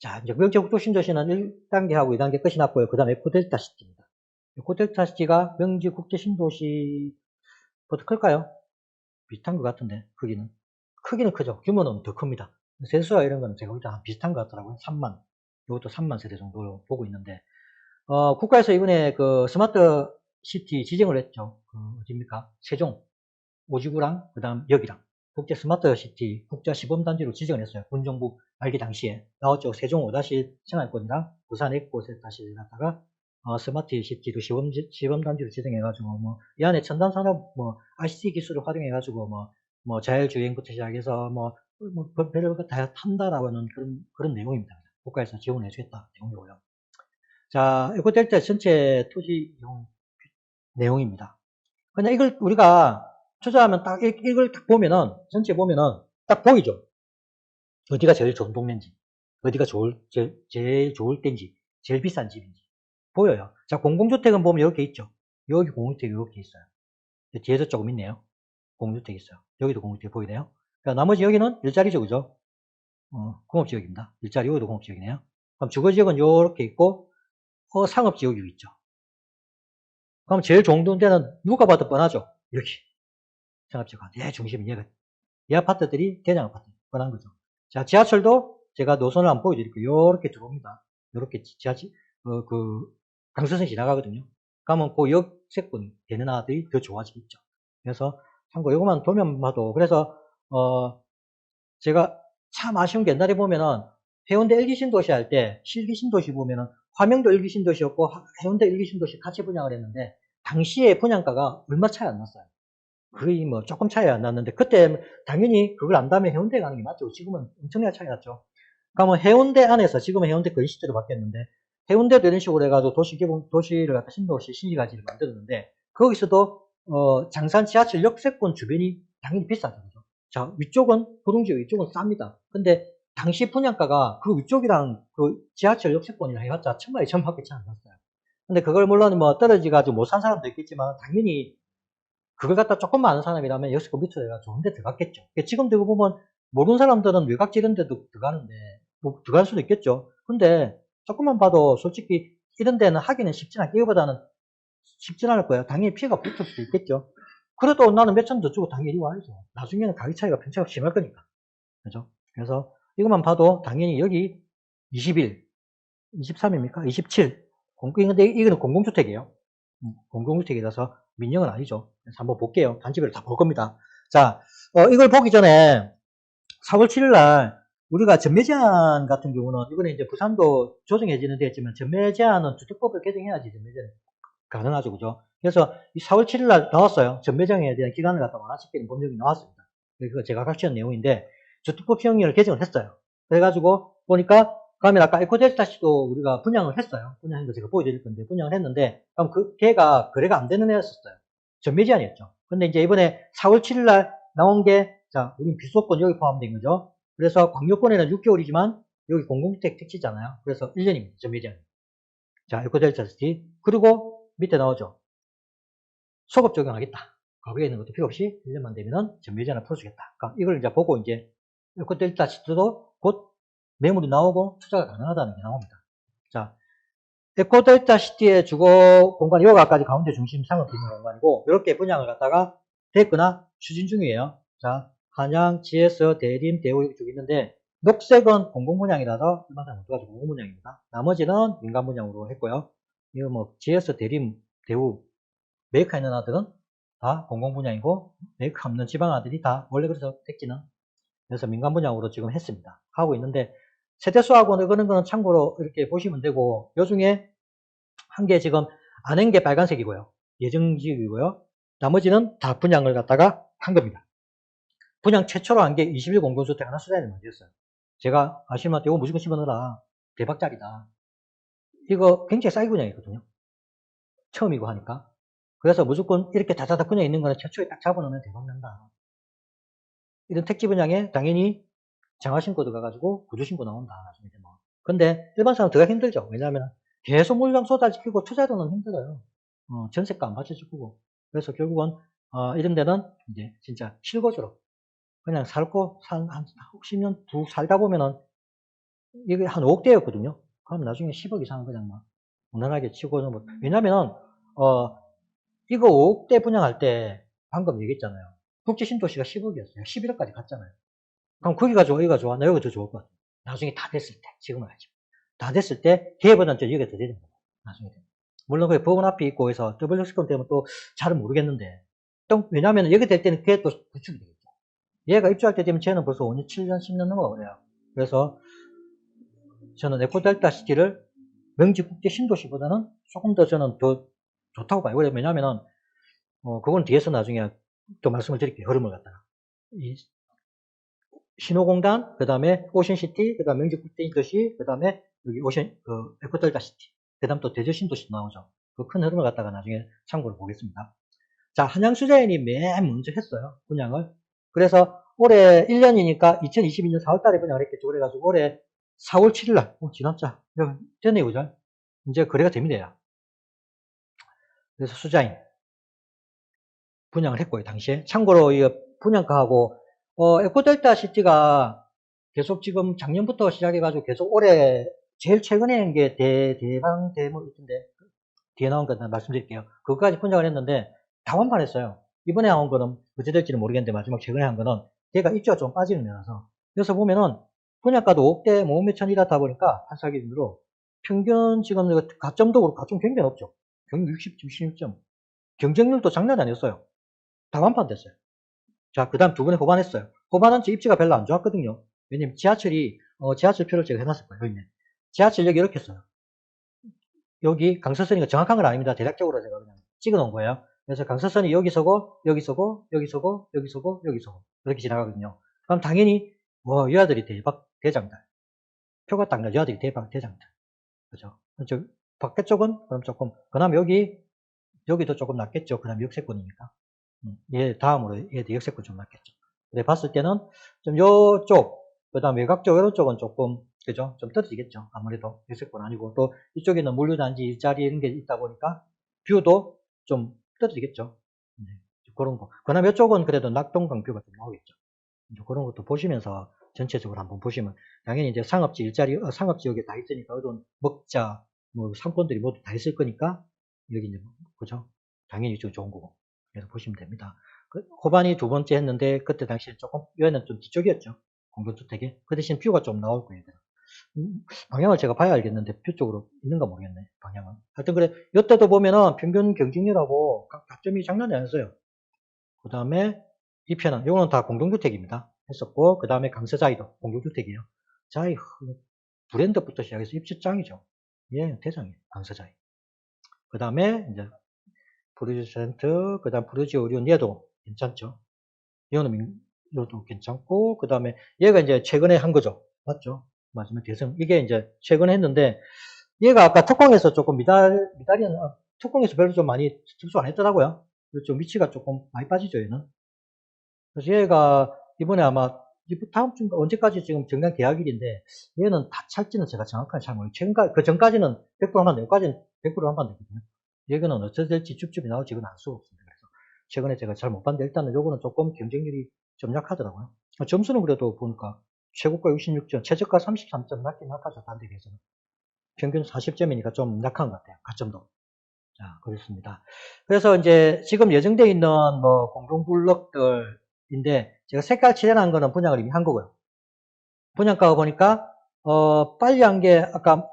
자, 이제 명제국도 신도시는 1단계하고 2단계 끝이 났고요. 그 다음에 에코델타 시티입니다. 에코델타 시티가 명지 국제 신도시보다 클까요? 비슷한 것 같은데, 크기는. 크기는 크죠. 규모는 더 큽니다. 세수와 이런 거는 제가 볼때 비슷한 것 같더라고요. 3만. 이것도 3만 세대 정도 보고 있는데, 어, 국가에서 이번에 그 스마트 시티 지정을 했죠. 그, 어딥니까? 세종, 오지구랑, 그 다음 여기랑. 국제 스마트 시티 국자 시범단지로 지정을 했어요. 군정부 말기 당시에. 나왔죠. 세종 5다시 생활권이랑 부산 엑고세 다시 갖다가 어, 스마트 시티로 시범, 시범단지로 지정해가지고, 뭐, 이 안에 첨단 산업, 뭐, ICT 기술을 활용해가지고, 뭐, 뭐, 자율주행부터 시작해서, 뭐, 뭐, 별별 다 탄다라는 그런, 그런 내용입니다. 국가에서 지원해주겠다. 내용이고요. 자, 에코델타 전체 토지 이용 내용입니다. 근데 이걸 우리가 투자하면 딱, 이걸 딱 보면은, 전체 보면은 딱 보이죠? 어디가 제일 좋은 동네인지, 어디가 좋을, 제일, 제일 좋을 때인지, 제일 비싼 집인지. 보여요. 자, 공공주택은 보면 이렇게 있죠. 여기 공공주택이 이렇게 있어요. 뒤에서 조금 있네요. 공공주택 있어요. 여기도 공공주택 보이네요. 그러니까 나머지 여기는 일자리죠, 그죠? 어, 공업지역입니다. 일자리 여기도 공업지역이네요. 그럼 주거지역은 이렇게 있고, 어, 상업지역이 있죠. 그럼 제일 좋은 데는 누가 봐도 뻔하죠? 여기. 상업지역가 내 중심이 얘가. 이 아파트들이 대장 아파트. 뻔한 거죠. 자, 지하철도 제가 노선을 한번 보여드릴게요. 이렇게 들어옵니다. 이렇게 지하철, 어, 그, 강서선 지나가거든요. 그러면 그 역세권 되는 아들이 더 좋아지겠죠. 그래서 참고 이것만 돌면 봐도 그래서 어 제가 참 아쉬운 게 옛날에 보면은 해운대 일기 신도시 할 때 실기 신도시 보면은 화명도 일기 신도시였고 해운대 일기 신도시 같이 분양을 했는데 당시에 분양가가 얼마 차이 안 났어요. 거의 뭐 조금 차이 안 났는데 그때 당연히 그걸 안다면 해운대 가는 게 맞죠. 지금은 엄청나게 차이 났죠. 그러면 해운대 안에서 지금은 해운대 거의 시대로 바뀌었는데 해운대도 이런 식으로 해가지고 도시 개봉, 도시를 갖다 신도시, 신기가지를 만들었는데, 거기서도, 어, 장산 지하철 역세권 주변이 당연히 비싸죠. 그죠? 자, 위쪽은, 부동지역 위쪽은 쌉니다. 근데, 당시 분양가가 그 위쪽이랑 그 지하철 역세권이랑 해봤자 천만, 이 천밖에 차이 안 났어요. 근데 그걸 물론 뭐 떨어지가지고 못 산 사람도 있겠지만, 당연히, 그걸 갖다 조금만 아는 사람이라면 역세권 밑으로 내가 좋은데 들어갔겠죠. 지금도 이거 보면, 모르는 사람들은 외곽지 이런 데도 들어가는데, 뭐, 들어갈 수도 있겠죠. 근데, 조금만 봐도 솔직히 이런 데는 하기는 쉽진 않게 이거보다는 쉽진 않을 거예요. 당연히 피해가 붙을 수도 있겠죠. 그래도 나는 몇천 더 주고 당연히 와야죠. 나중에는 가격 차이가 편차가 심할 거니까. 그죠? 그래서 이것만 봐도 당연히 여기 21, 23입니까? 27. 근데 이거는 공공주택이에요. 음, 공공주택이라서 민영은 아니죠. 한번 볼게요. 단지별로 다 볼 겁니다. 자, 어, 이걸 보기 전에 4월 7일 날 우리가 전매 제한 같은 경우는 이번에 이제 부산도 조정해지는 데 했지만 전매 제한은 주택법을 개정해야지 전매 제한 가능하죠, 그죠? 그래서 4월 7일 날 나왔어요. 전매 제한에 대한 기간을 갖다 완화시키는 법령이 나왔습니다. 그거 제가 각시한 내용인데 주택법 시행령을 개정을 했어요. 그래가지고 보니까 그러면 아까 에코델타 씨도 우리가 분양을 했어요. 분양한 거 제가 보여드릴 건데 분양을 했는데 그럼 그 걔가 거래가 안 되는 애였었어요. 전매 제한이었죠. 근데 이제 이번에 4월 7일 날 나온 게 자, 우린 비수권 여기 포함된 거죠. 그래서 광역권에는 6개월이지만 여기 공공주택 택지잖아요. 그래서 1년입니다. 전매 제한. 자, 에코델타스티. 그리고 밑에 나오죠. 소급 적용하겠다. 거기에 있는 것도 필요 없이 1년만 되면은 전매 제한을 풀어주겠다. 그러니까 이걸 이제 보고 이제 에코델타시트도 곧 매물이 나오고 투자가 가능하다는 게 나옵니다. 자, 에코델타 시티의 주거 공간, 요가까지 가운데 중심 상업 기능 공간이고, 이렇게 분양을 갖다가 됐거나 추진 중이에요. 자, 한양, GS, 대림, 대우 이쪽 있는데 녹색은 공공분양이라서 일반상 못가지고 공공분양입니다. 나머지는 민간분양으로 했고요. 이거 뭐 GS, 대림, 대우 메이커 있는 아들은 다 공공분양이고 메이커 없는 지방 아들이 다 원래 그래서 택지는 그래서 민간분양으로 지금 했습니다. 하고 있는데 세대수하고는 그런 거는 참고로 이렇게 보시면 되고 요 중에 한 개 지금 안 한 게 빨간색이고요. 예정지역이고요. 나머지는 다 분양을 갖다가 한 겁니다. 분양 최초로 한 게 21 공동주택 하나 수자를 만들었어요. 제가 아시면 이거 무조건 집어넣어라. 대박짜리다. 이거 굉장히 싸이 분양이거든요. 처음이고 하니까. 그래서 무조건 이렇게 다다닥 분양 있는 거는 최초에 딱 잡아놓으면 대박난다. 이런 택지 분양에 당연히 장화신고 들어가가지고 구조신고 나온다. 나중에 뭐. 근데 일반 사람 들어가 힘들죠. 왜냐하면 계속 물량 쏟아지고 투자도는 힘들어요. 어, 전세가 안 받쳐주고. 그래서 결국은 어, 이런 데는 이제 진짜 실거주로 그냥 살고 한, 한 10년 두 살다 보면은 이게 한 5억대였거든요. 그럼 나중에 10억 이상은 그냥 막 무난하게 치고는 뭐, 왜냐면, 어, 이거 5억대 분양할 때 방금 얘기했잖아요. 국제 신도시가 10억이었어요. 11억까지 갔잖아요. 그럼 거기가 좋아, 여기가 좋아, 나 여기가 더 좋을 것 같아. 나중에 다 됐을 때, 지금은 아니죠. 다 됐을 때, 기회보다는 좀 여기가 더 되는 거예요. 나중에. 물론 그게 법원 앞에 있고 해서 렉스건 때문에 또 잘은 모르겠는데, 또, 왜냐면 여기 될 때는 그게 또 구축이 되겠죠. 얘가 입주할 때 되면 쟤는 벌써 5년, 7년, 10년 넘어 그래요. 그래서 저는 에코델타 시티를 명지 국제 신도시보다는 조금 더 저는 더 좋다고 봐요. 왜냐면은, 어, 그건 뒤에서 나중에 또 말씀을 드릴게요. 흐름을 갖다가. 이 신호공단, 그 다음에 오션시티, 그 다음 에 명지 국제 신도시, 그 다음에 여기 오션, 그 에코델타 시티, 그 다음 또 대저 신도시 나오죠. 그 큰 흐름을 갖다가 나중에 참고를 보겠습니다. 자, 한양 수자인이 맨 먼저 했어요. 분양을. 그래서 올해 1년이니까 2022년 4월 달에 분양을 했겠죠. 그래가지고 올해 4월 7일 날, 어, 지났자. 됐네요, 그죠? 이제 거래가 됩니다. 그래서 수자인 분양을 했고요, 당시에. 참고로 이 분양가하고, 어, 에코델타 시티가 계속 지금 작년부터 시작해가지고 계속 올해 제일 최근에 한 게 대, 대방, 대뭐 있던데, 뒤에 나온 거 말씀드릴게요. 그것까지 분양을 했는데, 다 완판했어요. 이번에 나온 거는 어찌 될지는 모르겠는데, 마지막 최근에 한 거는, 걔가 입주가 좀 빠지는 면에서. 그래서 보면은, 분양가도 5대 뭐 몇천 이렇다 보니까, 판사 기준으로, 평균 지금 가점도 그렇고, 가점 굉장히 높죠. 경력 60점, 16점. 경쟁률도 장난 아니었어요. 다 완판 됐어요. 자, 그 다음 두 번에 호반했어요. 호반은 제 입지가 별로 안 좋았거든요. 왜냐면 지하철이, 어, 지하철표를 제가 해놨을 거예요. 여기. 지하철역이 이렇게 써요. 여기 강서선이가 정확한 건 아닙니다. 대략적으로 제가 그냥 찍어 놓은 거예요. 그래서 강서선이 여기 서고, 여기 서고, 여기 서고, 여기 서고, 여기 서고. 이렇게 지나가거든요. 그럼 당연히, 뭐, 여아들이 대박 대장들. 표가 딱 나, 여아들이 대박 대장들. 그죠? 저, 밖에 쪽은, 그럼 조금, 그 다음 여기, 여기도 조금 낫겠죠. 그 다음 역세권이니까. 음, 얘 다음으로 얘도 역세권 좀 낫겠죠. 근데 봤을 때는 좀 요쪽, 그 다음 외곽 쪽, 이런 쪽은 조금, 그죠? 좀 떨어지겠죠. 아무래도 역세권 아니고, 또 이쪽에는 물류단지 일자리 이런 게 있다 보니까 뷰도 좀 떨어지겠죠. 네, 그런 거. 그 다음 이쪽은 그래도 낙동강 뷰가 좀 나오겠죠. 이제 그런 것도 보시면서 전체적으로 한번 보시면, 당연히 이제 상업지 일자리, 어, 상업지 여기 다 있으니까, 어떤 먹자, 뭐 상권들이 모두 다 있을 거니까, 여기 이제, 그죠? 당연히 좀 좋은 거고. 그래서 보시면 됩니다. 그 호반이 두 번째 했는데 그때 당시에 조금 얘는 좀 뒤쪽이었죠. 공동주택에. 그 대신 뷰가 좀 나올 거예요. 음, 방향을 제가 봐야 알겠는데 뷰 쪽으로 있는가 모르겠네. 방향은. 하여튼 그래 이때도 보면은 평균 경쟁률하고 각 가점이 장난이 아니었어요. 그 다음에 이 편은 이거는 다 공동주택입니다. 했었고 그 다음에 강서자이도 공동주택이에요. 자이 브랜드부터 시작해서 입주 짱이죠. 예, 대장이에요. 강서자이. 그 다음에 이제 센트, 그 다음 브루지 오리온 얘도 괜찮죠. 이거는 이것도 괜찮고, 그 다음에 얘가 이제 최근에 한 거죠. 맞죠? 마지막 대성. 이게 이제 최근에 했는데, 얘가 아까 특공에서 조금 미달, 미달이는, 아, 특공에서 별로 좀 많이 접수 안 했더라고요. 그렇죠. 위치가 조금 많이 빠지죠, 얘는. 그래서 얘가 이번에 아마 다음 주 언제까지 지금 정량 계약일인데 얘는 다 찰지는 제가 정확하게 잘 모르겠어요. 최근까 그 전까지는 100% 한판 여기까지는 100% 한판 되거든요. 여기는 어떻게 될지 쭉쭉이 나올지 이건 알 수가 없습니다. 그래서 최근에 제가 잘 못 봤는데 일단은 요거는 조금 경쟁률이 좀 약하더라고요. 점수는 그래도 보니까 최고가 66점, 최저가 33점 낮긴 낮아져 단대 비해서는. 평균 40점이니까 좀 약한 것 같아요. 가점도. 자, 그렇습니다. 그래서 이제 지금 예정되어 있는 뭐 공동블럭들인데 제가 색깔 칠해놓은 거는 분양을 이미 한 거고요. 분양가가 보니까 어, 빨리 한 게 아까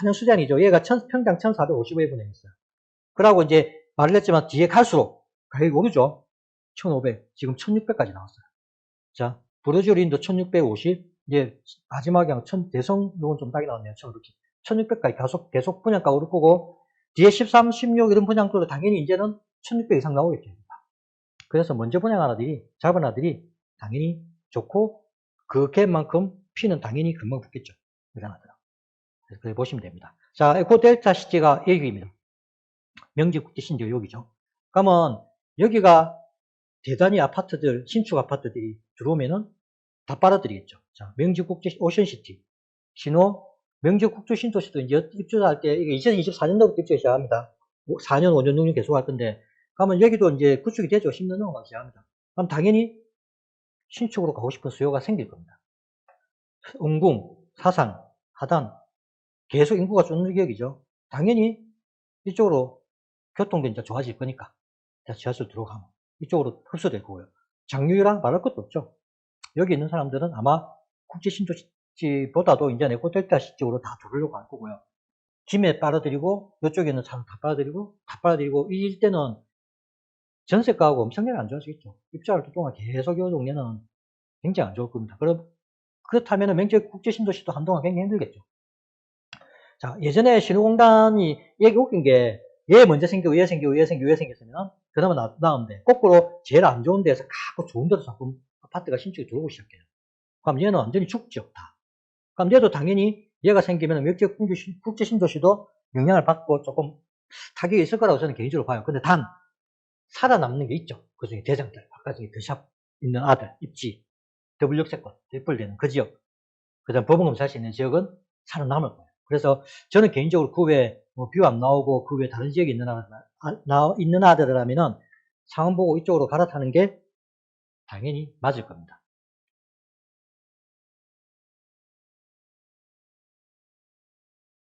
한영수잔이죠. 얘가 천, 평당 1,455에 분양했어요. 그러고 이제 말을 했지만 뒤에 갈수록 가격이 오르죠. 1,500, 지금 1,600까지 나왔어요. 자, 브로즈린도 1,650, 이제 마지막에 한 천, 대성용은 좀 딱이 나왔네요. 1,600까지 계속, 계속 분양가 오를 거고, 뒤에 13, 16 이런 분양들도 당연히 이제는 1,600 이상 나오겠죠. 그래서 먼저 분양한 아들이, 잡은 아들이 당연히 좋고, 그 갭만큼 피는 당연히 금방 붙겠죠. 대단하더라. 그래서 그래 보시면 됩니다. 자, 에코 델타 시티가 얘기입니다. 명지 국제 신도 여기죠. 그러면 여기가 대단히 아파트들, 신축 아파트들이 들어오면은 다 빨아들이겠죠. 자, 명지국제 오션시티, 신호, 명지국제 신도시도 이제 입주할 때, 이게 2024년도부터 입주 시작합니다. 4년, 5년, 6년 계속 할 건데, 그러면 여기도 이제 구축이 되죠. 10년 넘어가기 시작합니다. 그럼 당연히 신축으로 가고 싶은 수요가 생길 겁니다. 응궁, 사상, 하단 계속 인구가 쫓는 지역이죠. 당연히 이쪽으로 교통도 이제 좋아질 거니까 지하철 들어가면 이쪽으로 흡수될 거고요. 장유유랑 말할 것도 없죠. 여기 있는 사람들은 아마 국제 신도시보다도 이제 네코 델타 시 쪽으로 다 들어오려고 할 거고요. 김에 빨아들이고 이쪽에 있는 차는 다 빨아들이고 다 빨아들이고 이 일대는 전세가하고 엄청나게 안 좋아지겠죠. 입주할 때 동안 계속 이 동네는 굉장히 안 좋을 겁니다. 그럼 그렇다면 맹지 국제 신도시도 한동안 굉장히 힘들겠죠. 자, 예전에 신호공단이 얘기 웃긴 게, 얘 먼저 생기고, 얘 생기고, 얘 생기고, 얘 생겼으면, 그 다음에 나, 다음데 거꾸로 제일 안 좋은 데서 갖고 좋은 데로 자꾸 아파트가 신축이 들어오기 시작해요. 그럼 얘는 완전히 죽죠, 다. 그럼 얘도 당연히 얘가 생기면 몇개 국제 신도시도 영향을 받고 조금 타격이 있을 거라고 저는 개인적으로 봐요. 근데 단, 살아남는 게 있죠. 그 중에 대장들, 아까 중에 더샵 있는 아들, 입지, 더블 역세권, 대벌되는 그 지역, 그 다음 살수 있는 지역은 살아남을 거예요. 그래서 저는 개인적으로 그 외에 뭐안 나오고 그 외에 다른 지역에 있는, 아, 나, 있는 아들이라면은 상황 보고 이쪽으로 갈아타는 게 당연히 맞을 겁니다.